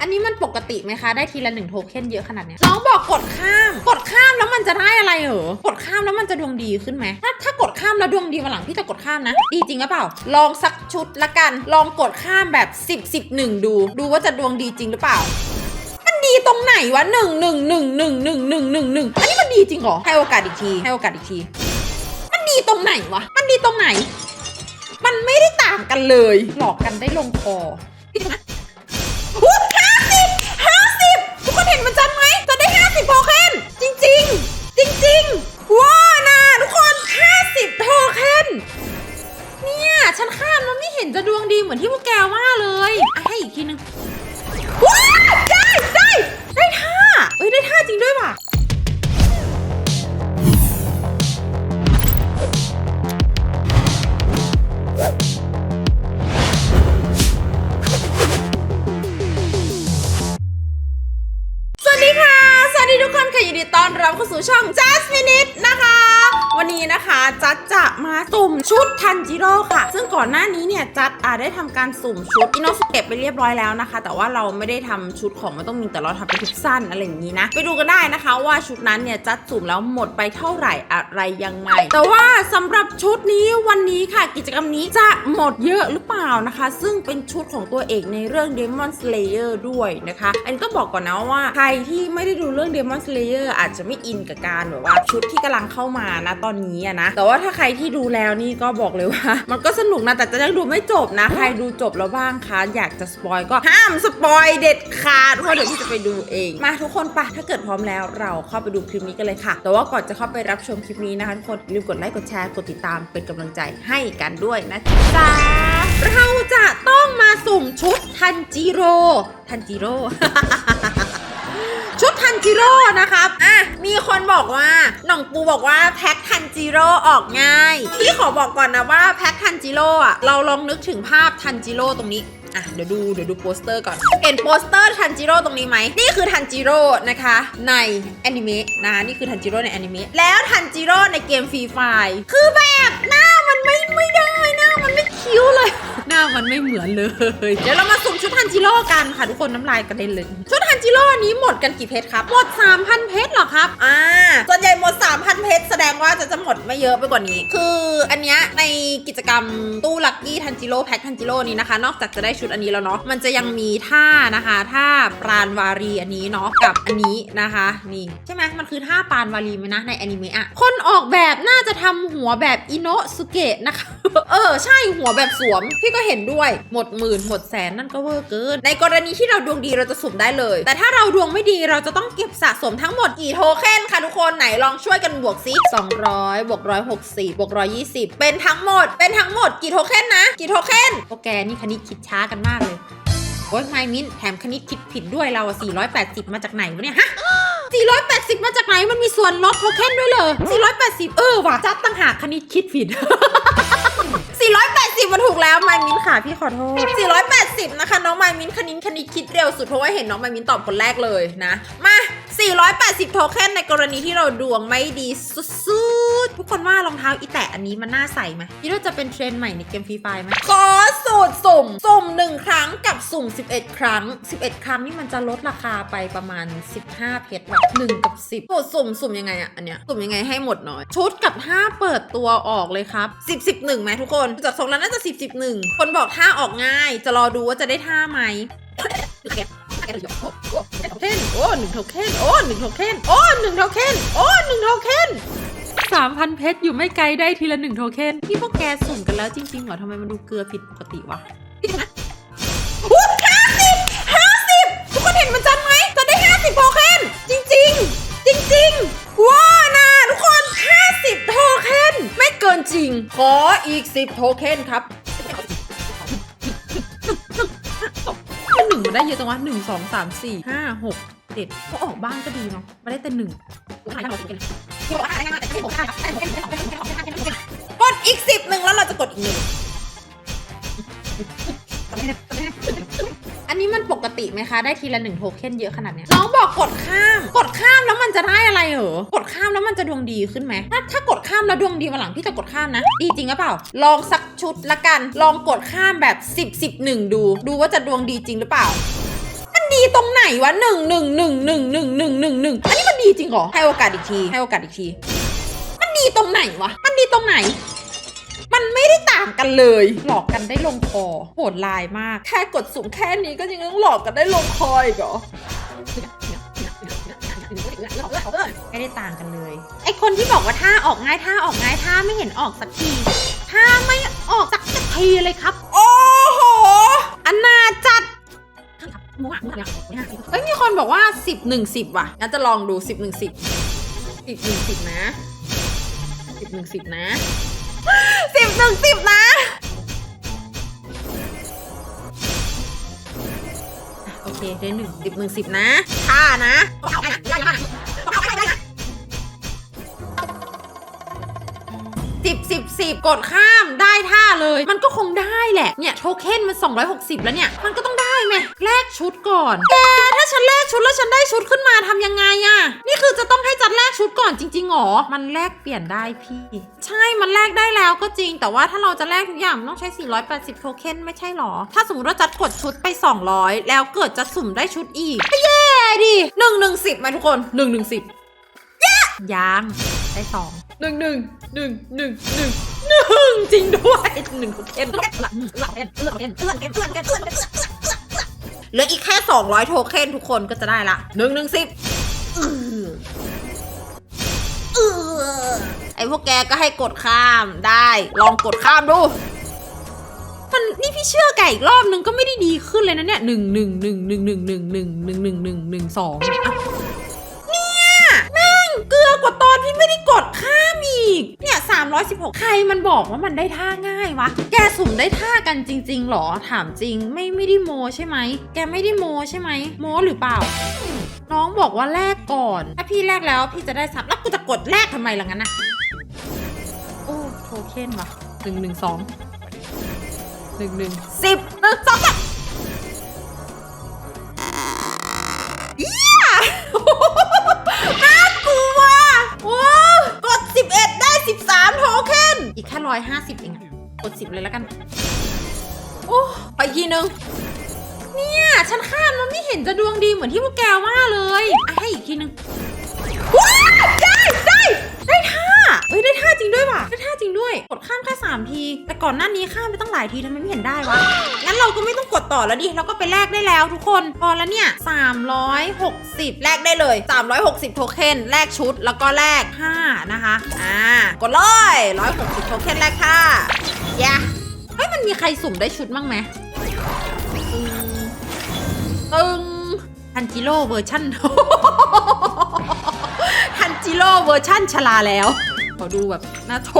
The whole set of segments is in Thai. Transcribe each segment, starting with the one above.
อันนี้มันปกติไหมคะ ได้ทีละหนึ่งโทเค็นเยอะขนาดเนี้ยน้องบอกกดข้าม กดข้ามแล้วมันจะได้อะไรเหรอ กดข้ามแล้วมันจะดวงดีขึ้นไหมถ้าถ้ากดข้ามแล้วดวงดีมาหลังพี่จะกดข้ามนะ ดีจริงหรือเปล่า ลองสักชุดละกัน ลองกดข้ามแบบ10 10 1ดู ดูว่าจะดวงดีจริงหรือเปล่า มันดีตรงไหนวะหนึ่งหนึ่งหนึ่งหนึ่งหนึ่งหนึ่งหนึ่งหนึ่งอันนี้มันดีจริงเหรอ ให้โอกาสอีกที ให้โอกาสอีกที มันดีตรงไหนวะ มันดีตรงไหน มันไม่ได้ตางกันเลย หลอกกันได้ลงคอหุ้นห้าสิบห้าสิบทุกคนเห็นมันจันไหมจะได้ห้าสิบโทเค็นจริงจริงๆ 咋 สุ่มชุดทันจิโร่ค่ะ ซึ่งก่อนหน้านี้เนี่ยจัดอาได้ทำการสุ่มชุดอินโนสเก็บไปเรียบร้อยแล้วนะคะ แต่ว่าเราไม่ได้ทำชุดของมันต้องมีแต่เราทำเป็นชุดสั้นอะไรอย่างนี้นะ ไปดูกันได้นะคะว่าชุดนั้นเนี่ยจัดสุ่มแล้วหมดไปเท่าไหร่อะไรยังไง แต่ว่าสำหรับชุดนี้วันนี้ค่ะ กิจกรรมนี้จะหมดเยอะหรือเปล่านะคะ ซึ่งเป็นชุดของตัวเอกในเรื่อง Demon Slayer ด้วยนะคะ อันนี้ต้องบอกก่อนนะว่าใครที่ไม่ได้ดูเรื่อง Demon Slayer อาจจะไม่อินกับการแบบว่าชุดที่กำลังเข้ามานะตอนนี้นะแต่ว่าถ้าใครที่ดูแล้วนี่ก็บอกเลยว่า มันก็สนุกนะแต่จะยังดูไม่จบนะ ใครดูจบแล้วบ้างคะอยากจะสปอยก็ห้ามสปอยเด็ดขาดเพราะเดี๋ยวพี่จะไปดูเอง มาทุกคนปะถ้าเกิดพร้อมแล้วเราเข้าไปดูคลิปนี้กันเลยค่ะ แต่ว่าก่อนจะเข้าไปรับชมคลิปนี้นะคะทุกคนอย่าลืมกดไลค์กดแชร์กดติดตามเป็นกำลังใจให้กันด้วยนะจ๊ะเราจะต้องมาสุ่มชุดทันจิโร่ทันจิโร่ ทันจิโร่นะครับอะมีคนบอกว่าหน่องปูบอกว่าแพ็คทันจิโร่ออกง่าย พี่ขอบอกก่อนนะว่าแพ็คทันจิโร่อะเราลองนึกถึงภาพทันจิโร่ตรงนี้อะเดี๋ยวดูเดี๋ยวดูโปสเตอร์ก่อน เห็นโปสเตอร์ทันจิโร่ตรงนี้ไหม นี่คือทันจิโร่นะคะในแอนิเมะนะคะนี่คือทันจิโร่ในแอนิเมะแล้วทันจิโร่ในเกมฟรีไฟคือแบบหน้ามันไม่ไม่ได้หน้ามันไม่คิ้วเลย หน้ามันไม่เหมือนเลย เดี๋ยวเรามาสุ่มชุดทันจิโร่กันค่ะทุกคนน้ำลายกระเด็นเลย ชุดทันจิโร่นี้หมดกันกี่เพชรครับหมด 3,000 เพชรหรอครับอ่าส่วนใหญ่หมด 3,000 เพชรแสดงว่าจะจะหมดไม่เยอะไปกว่านี้ คืออันเนี้ยในกิจกรรมตู้ลักกี้ทันจิโร่แพ็คทันจิโร่นี้นะคะ นอกจากจะได้ชุดอันนี้แล้วเนาะมันจะยังมีท่านะคะท่าปราณวารีอันนี้เนาะกับอันนี้นะคะนี่ใช่ไหมมันคือท่าปราณวารีไหมนะในแอนิเมะอะคนออกแบบน่าจะทำหัวแบบอิโนสุเกะนะคะ เออใช่หัวแบบสวม พี่ก็เห็นด้วยหมดหมื่นหมดแสนนั่นก็เวอร์เกิน ในกรณีที่เราดวงดีเราจะสุ่มได้เลย แต่ถ้าเราดวงไม่ดีเราจะต้องเก็บสะสมทั้งหมดกี่โทเค็นคะทุกคนไหนลองช่วยกันบวกซิ200บวก160บวก120 เป็นทั้งหมด เป็นทั้งหมดกี่โทเค็นนะ กี่โทเค็นโอแกนี่คณิตคิดช้ากันมากเลยโอ้ยไมมินแถมคณิตคิดผิดด้วยเราอะ480 มาจากไหนวะเนี่ยฮะ480 มาจากไหนมันมีส่วนลดโทเค็นด้วยเหรอ480 เออว่ะจัดตั้งหากคณิตคิดผิด 480 มันถูกแล้วไมมินค่ะพี่ขอโทษ 480 นะคะ น้องไมมินคณินคณิตคิดเร็วสุดเพราะว่าเห็นน้องไมมินตอบคนแรกเลยนะ มา 480 โทเค็นในกรณีที่เราดวงไม่ดีสุ ดทุกคนว่ารองเท้าอีแตะอันนี้มันน่าใส่ไหมคิดว่าจะเป็นเทรนด์ใหม่ในเกมฟรีไฟไหมขอสูตรสุ่ม สุ่ม 1 ครั้งกับสุ่ม 11 ครั้ง 11 ครั้งนี่มันจะลดราคาไปประมาณ 15 เพชรว่ะ1กับ10สูตรสุ่มสุ่มยังไงอะอันเนี้ยสุ่มยังไงให้หมดหน้อย ชุดกับท่าเปิดตัวออกเลยครับ 10 11ไหมทุกคนจากทรงแล้วน่าจะ 10 11 คนบอกท่าออกง่าย จะรอดูว่าจะได้ท่าไหมโทเค็นโอ้หนึ่งโทเค็นโอ้หนึ่งโทเค็นโอ้หนึ่งโทเค็นโอ้หนึ่งโทเค็น สามพันเพชรอยู่ไม่ไกลได้ทีละหนึ่งโทเค็นพี่พวกแกสุ่มกันแล้วจริงๆเหรอทำไมมันดูเกลือผิดปกติวะหุ้นห้าสิบห้าสิบทุกคนเห็นมันจันไหมจะได้ห้าสิบโทเค็นจริงๆ จริงๆว้านะทุกคนห้าสิบโทเค็นไม่เกินจริง ขออีกสิบโทเค็นครับมันหนึ่งมาได้เยอะจังวะหนึ่งสองสามสี่ห้าหกเจ็ดก็ออกบ้างก็ดีเนาะมาได้แต่หนึ่ง กดอีกสิบหนึ่งแล้วเราจะกดอีกหนึ่งอันนี้มันปกติไหมคะ ได้ทีละหนึ่งโทเค็นเยอะขนาดเนี้ยน้องบอกกดข้าม กดข้ามแล้วมันจะได้อะไรเหรอ กดข้ามแล้วมันจะดวงดีขึ้นไหมถ้าถ้ากดข้ามแล้วดวงดีวันหลังพี่จะกดข้ามนะ ดีจริงหรือเปล่า ลองสักชุดละกัน ลองกดข้ามแบบ10 10 1ดู ดูว่าจะดวงดีจริงหรือเปล่า มันดีตรงไหนวะหนึ่งหนึ่งหนึ่งหนึ่งหนึ่งหนึ่งหนึ่งหนึ่งอันนี้ ดีจริงเหรอ ให้โอกาสอีกที ให้โอกาสอีกที มันดีตรงไหนวะ มันดีตรงไหน มันไม่ได้ต่างกันเลย หลอกกันได้ลงคอโหดลายมาก แค่กดสุ่มแค่นี้ก็ยังต้องหลอกกันได้ลงคออีกเหรอไม่ได้ต่างกันเลย ไอคนที่บอกว่าท่าออกง่ายท่าออกง่ายท่าไม่เห็นออกสักทีท่าไม่ออกสักทีเลยครับ คนบอกว่า 10 1 10 ว่ะงั้นจะลองดู 10 1 10 10 1 10 นะ 10 1 10 นะ 10 1 10 นะ โอเค ได้หนึ่งสิบหนึ่งสิบนะท่านะสิบสิบสิบกดข้ามได้ท่าเลย มันก็คงได้แหละ เนี่ย โทเค็นมัน 260 แล้วเนี่ย มันก็ต้อง ได้ไหมแลกชุดก่อน แกถ้าฉันแลกชุดแล้วฉันได้ชุดขึ้นมาทำยังไงอะนี่คือจะต้องให้จัดแลกชุดก่อนจริงๆหรอ มันแลกเปลี่ยนได้พี่ ใช่ มันแลกได้แล้วก็จริง แต่ว่าถ้าเราจะแลกทุกอย่างมันต้องใช้ 480 โทเค็นไม่ใใช่หรอ ถ้าสมมติว่าจัดกดชุดไป 200 แล้วเกิดจะสุ่มได้ชุดอีกก็แย่ดิหนึ่งหนึ่งสิบไหมทุกคนหนึ่งหนึ่งสิบยังได้สองหนึ่งหนึ่งหนึ่งหนึ่งหนึ่งหนึ่งจริงด้วยหนึ่งเอ็นเหลืออีกแค่ 200 โทเค็นทุกคนก็จะได้ละหนึ่งหนึ่งสิบไอพวกแกก็ให้กดข้ามได้ ลองกดข้ามดู มันนี่พี่เชื่อแกอีกรอบนึงก็ไม่ได้ดีขึ้นเลยนะเนี่ยหนึ่งหนึ่งหนึ่งหนึ่งหนึ่งหนึ่งหนึ่งหนึ่งหนึ่งหนึ่งหนึ่งสอง 316 ใครมันบอกว่ามันได้ท่าง่ายวะ แกสุ่มได้ท่ากันจริงๆหรอ ถามจริง ไม่ไม่ได้โมใช่ไหม แกไม่ได้โมใช่ไหม โมหรือเปล่า น้องบอกว่าแลกก่อน ถ้าพี่แลกแล้วพี่จะได้ซับ แล้วกูจะกดแลกทำไมล่ะงั้นนะโอ้โทเค็นวะหนึ่งหนึ่งสองหนึ่งหนึ่งสิบหนึ่งสอง อยห้าสิบเองกดสิบเลยแล้วกัน โอ้ไปอีกทีนึง เนี่ย ฉันข้ามมันไม่เห็นจะดวงดีเหมือนที่พวกแกว่าเลยอะให้อีกทีนึง เอ้ยได้ท่าจริงด้วยว่ะได้ท่าจริงด้วย กดข้ามแค่3ที แต่ก่อนหน้านี้ข้ามไปตั้งหลายทีทำไมไม่เห็นได้วะ งั้นเราก็ไม่ต้องกดต่อแล้วดิ เราก็ไปแลกได้แล้วทุกคน พอแล้วเนี่ย360 แลกได้เลย 360 โทเค็น แลกชุด แล้วก็แลก5นะคะ อ่า กดเลย160 โทเค็นแลกค่าแย่เฮ้ยมันมีใครสุ่มได้ชุดบ้างไหมตึงตึงทันจิโร่เวอร์ชันทันจิโร่เวอร์ชันชลาแล้ว ขอดูแบบหน้าโท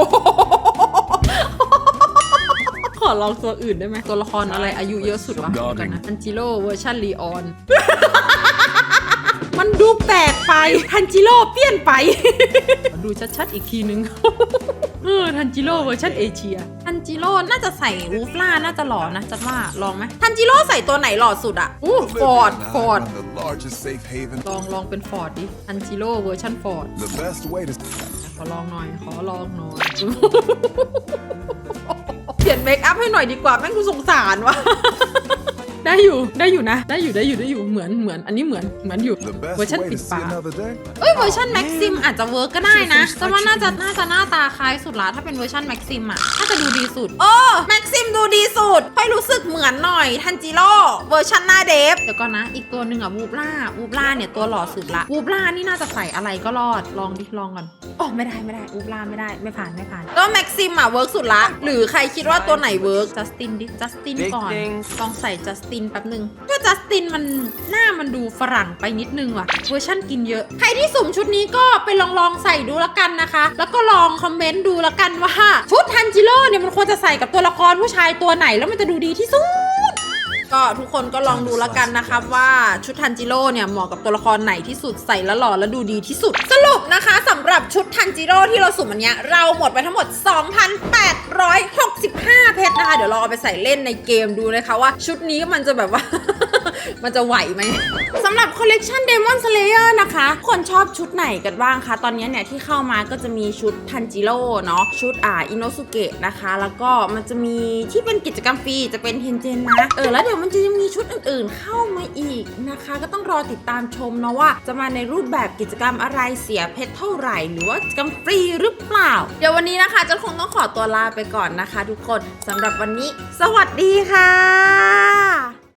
ขอลองตัวอื่นได้ไหมตัวละครอะไรอายุเยอะสุดวะเดี๋ยวกันนะทันจิโร่เวอร์ชันลีออน มันดูแปลกไปทันจิโร่เปลี่ยนไปขอดูชัดๆอีกทีนึงเออทันจิโร่เวอร์ชันเอเชีย ทันจิโร่น่าจะใส่วูฟล่าน่าจะหล่อนะจัดว่าลองไหมทันจิโร่ใส่ตัวไหนหล่อสุดอะอู้ฟอร์ดฟอร์ด the largest safe haven. ลองลองเป็นฟอร์ดดิทันจิโร่เวอร์ชันฟอร์ด ขอลองหน่อย ขอลองหน่อย เปลี่ยนเมคอัพให้หน่อยดีกว่าแม่งกูสงสารว่ะ ได้อยู่ได้อยู่นะ ได้อยู่ได้อยู่ได้อยู่เหมือนเหมือน อันนี้เหมือนเหมือนอยู่ the เวอร์ best ชัน way ปิ to ด see ปาก another day. เอ้ยเวอร์ชันแม็กซิมอาจจะเวิร์กก็ได้นะแต่ว่าน่าจะน่าจะหน้าตาคล้ายสุดละถ้าเป็นเวอร์ชันแม็กซิมอะน่าจะดูดีสุดโอ้แม็กซิมดูดีสุดค่อยรู้สึกเหมือนหน่อยทันจิโร่เวอร์ชันหน้าเดฟเดี๋ยวก่อนนะอีกตัวหนึ่งอะวูบล่าวูบล่าเนี่ยตัวหล่อสุดละวูบล่านี่น่าจะใส่อะไรก็รอดลองดิลองก่อนโอ้ไม่ได้ไม่ได้วูบล่าไม่ได้ไม่ผ่านไม่ผ่านก็แม็กซิมอะเวิร์กสุดละหรือใครคิดว่าตัวไหนเวิร์กจัสตินดิจัสติน Big ก่อน things ลองใส่จัสตินแป๊บหนึ่งก็จัสตินมันหน้ามันดูฝรั่งไปนิดนึงว่ะเวอร์ชั่นกินเยอะ ใครที่สุ่มชุดนี้ก็ไปลองลองใส่ดูล้วกันนะคะ แล้วก็ลองคอมเมนต์ดูล้วกันว่า ชุดทันจิโร่เนี่ยมันควรจะใส่กับตัวละครผู้ชายตัวไหนแล้วมันจะดูดีที่สุดก็ทุกคนก็ลองดูแล้วกันนะครับว่าชุดทันจิโร่เนี่ยเหมาะกับตัวละครไหนที่สุดใส่แล้วหล่อแล้วดูดีที่สุด สรุปนะคะสำหรับชุดทั จิโร่ที่เราสุ่มอันเนี้ยเราหมดไปทั้งหมด 2,865 เพชรนะคะ เดี๋ยวเราเอาไปใส่เล่นในเกมดูนะคะว่าชุดนี้มันจะแบบว่า มันจะไหวไหม สำหรับคอลเลกชัน Demon Slayer นะคะ คนชอบชุดไหนกันบ้างคะ ตอนนี้เนี่ยที่เข้ามาก็จะมีชุดทันจิโร่เนาะ ชุดอ่าอินโนสุเกะนะคะ แล้วก็มันจะมีที่เป็นกิจกรรมฟรีจะเป็นเทนเจนนะ เออ แล้วเดี๋ยวมันจะยังมีชุดอื่นๆ เข้ามาอีกนะคะ ก็ต้องรอติดตามชมเนาะว่า จะมาในรูปแบบกิจกรรมอะไรเสียเพชรเท่าไหร่ หรือว่ากิจกรรมฟรีหรือเปล่า เดี๋ยววันนี้นะคะจะคงต้องขอตัวลาไปก่อนนะคะ ทุกคนสำหรับวันนี้ สวัสดีค่ะ